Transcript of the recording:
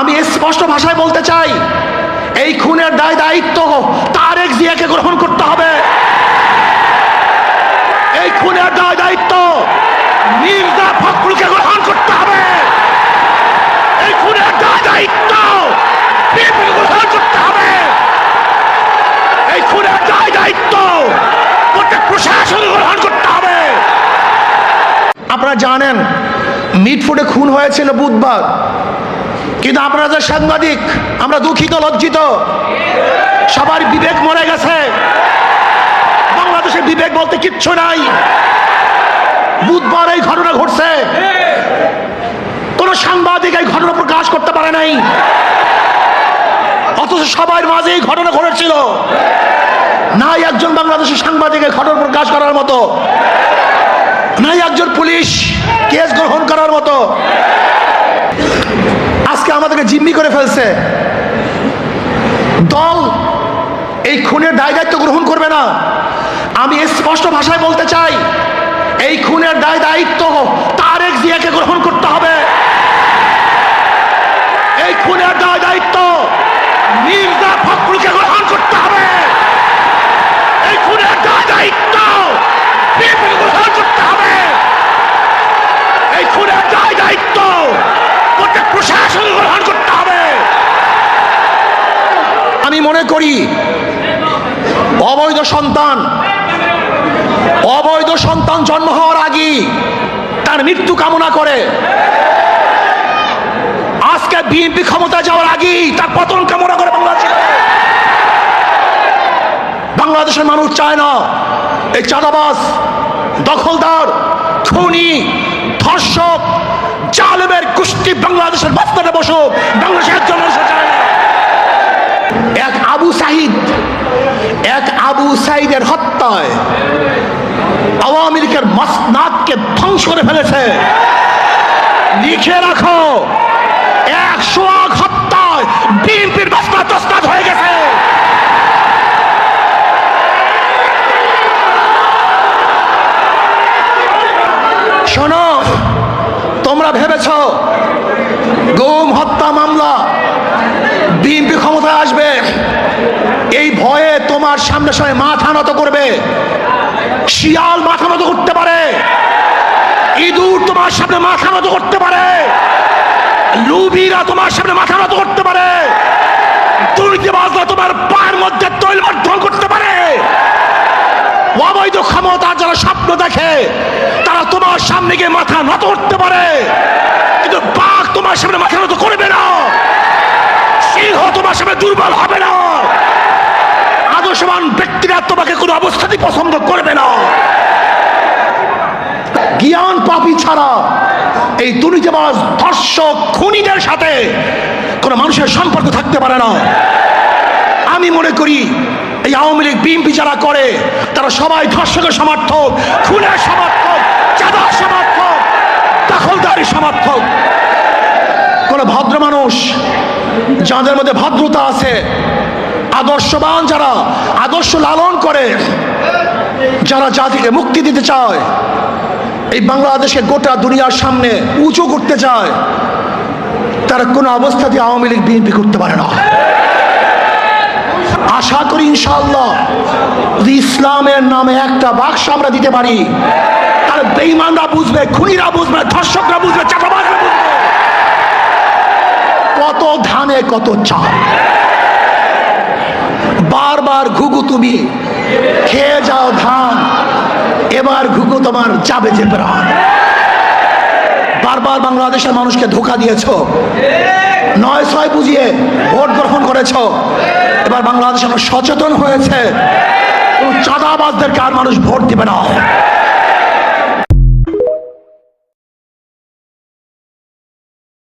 আমি স্পষ্ট ভাষায় বলতে চাই, এই খুনের দায় দায়িত্ব তারেক জিয়াকে গ্রহণ করতে হবে। এই খুনের দায় দায়িত্ব মির্জা ফখরুলকে গ্রহণ করতে হবে। এই খুনের দায় দায়িত্ব গ্রহণ করতে হবে। এই খুনের দায় দায়িত্ব প্রশাসন গ্রহণ করতে হবে। আপনারা জানেন, মিটফুটে খুন হয়েছিল বুধবার। কিন্তু আপনারা যে সাংবাদিক, আমরা দুঃখিত, লজ্জিত। সবার বিবেক মরে গেছে। বাংলাদেশের বিবেক বলতে কিচ্ছু নাই। বুধবার এই ঘটনা ঘটছে। কোন সাংবাদিক এই ঘটনা প্রকাশ করতে পারে নাই। অথচ সবার মাঝে এই ঘটনা ঘটেছিল। নাই একজন বাংলাদেশের সাংবাদিক এই ঘটনা প্রকাশ করার মতো। নাই একজন পুলিশ কেস গ্রহণ করার মতো। আমাদেরকে জিম্মি করে ফেলছে। দল এই খুনের দায় দায়িত্ব গ্রহণ করবে না। আমি স্পষ্ট ভাষায় বলতে চাই, এই খুনের দায় দায়িত্ব তারেক জিয়াকে গ্রহণ করতে হবে। এই খুনের দায় দায়িত্ব মির্জা ফখরুলকে গ্রহণ করতে হবে এই খুনের দায় দায়িত্ব বিএনপিকে গ্রহণ করতে হবে এই খুনের দায় দায়িত্ব প্রত্যেক প্রশাসন গ্রহণ করতে হবে আমি মনে করি, অবৈধ সন্তান অবৈধ সন্তান জন্ম হওয়ার আগেই তার মৃত্যু কামনা করে। আজকে বিএনপি ক্ষমতা যাওয়ার আগেই তার পতন কামনা করে বাংলাদেশে। বাংলাদেশের মানুষ চায় না, এই চাঁদাবাস দখলদার, খুনি, ধর্ষক, জালেমের কুষ্টি বাংলাদেশের মাস্তানে বসুক, বাংলাদেশের একজন সাইদের হত্যায় আওয়ামী লীগের মাসনাদকে ধ্বংস করে ফেলেছে। লিখে রাখো, একশো আগ হত্যায় বিএনপির মাসনাদ তসনাদ হয়ে গেছে। শোনো, তোমরা ভেবেছ, গুম হত্যা মামলা বিএনপি ক্ষমতায় আসবে এই তোমার সামনে সামনে মাথা নত করবে। শিয়াল মাথা নত করতে পারে। ইঁদুর তোমার সামনে মাথা নত করতে পারে। লুবিরা তোমার সামনে মাথা নত করতে পারে। দুর্নীতিবাজরা তোমার পায়ের মধ্যে তৈল করতে পারে। অবৈধ ক্ষমতা যারা স্বপ্ন দেখে, তারা তোমার সামনে গিয়ে মাথা নত করতে পারে। কিন্তু বাঘ তোমার সামনে মাথা নত করবে না। সিংহ তোমার সামনে দুর্বল হবে না। আদর্শবান ব্যক্তিরা তোমাকে কোনো অবস্থাতেই পছন্দ করবে না। জ্ঞান পাপি ছাড়া এই দুর্নীতিবাজ ধর্ষক খুনিদের সাথে কোনো মানুষের সম্পর্ক থাকতে পারে না। আমি মনে করি এই আওয়ামী লীগ, বিএনপি যারা করে, তারা সবাই ধর্ষকের সমর্থক, খুনের সমর্থক, চাঁদার সমর্থক দখলদারি সমর্থক। কোন ভদ্র মানুষ যাদের মধ্যে ভদ্রতা আছে আদর্শবান যারা, আদর্শ লালন করে, যারা জাতিকে মুক্তি দিতে চায়, এই বাংলাদেশকে গোটা দুনিয়ার সামনে উঁচু করতে চায়, তারা কোনো অবস্থাতে আওয়ামী লীগ, বিএনপি করতে পারে না। আশা করি ইনশাআল্লাহ, যদি ইসলামের নামে একটা বাক্স আমরা দিতে পারি, তাহলে বেইমানরা বুঝবে, খুনিরা বুঝবে, ধর্ষকরা বুঝবে চাপাবাজরা বুঝবে। কত ধানে, কত চাল। বারবার ঘুঘু তুমি। খেয়ে যাও ধান, এবার ঘুঘু তোমার যাবে যে প্রাণ। বারবার বাংলাদেশের মানুষকে ধোকা দিয়েছ। নয় ছয় বুঝিয়ে ভোট গ্রহণ করেছ। এবার বাংলাদেশ সচেতন হয়েছে। চাঁদাবাজদেরকে আর মানুষ ভোট দিবে না?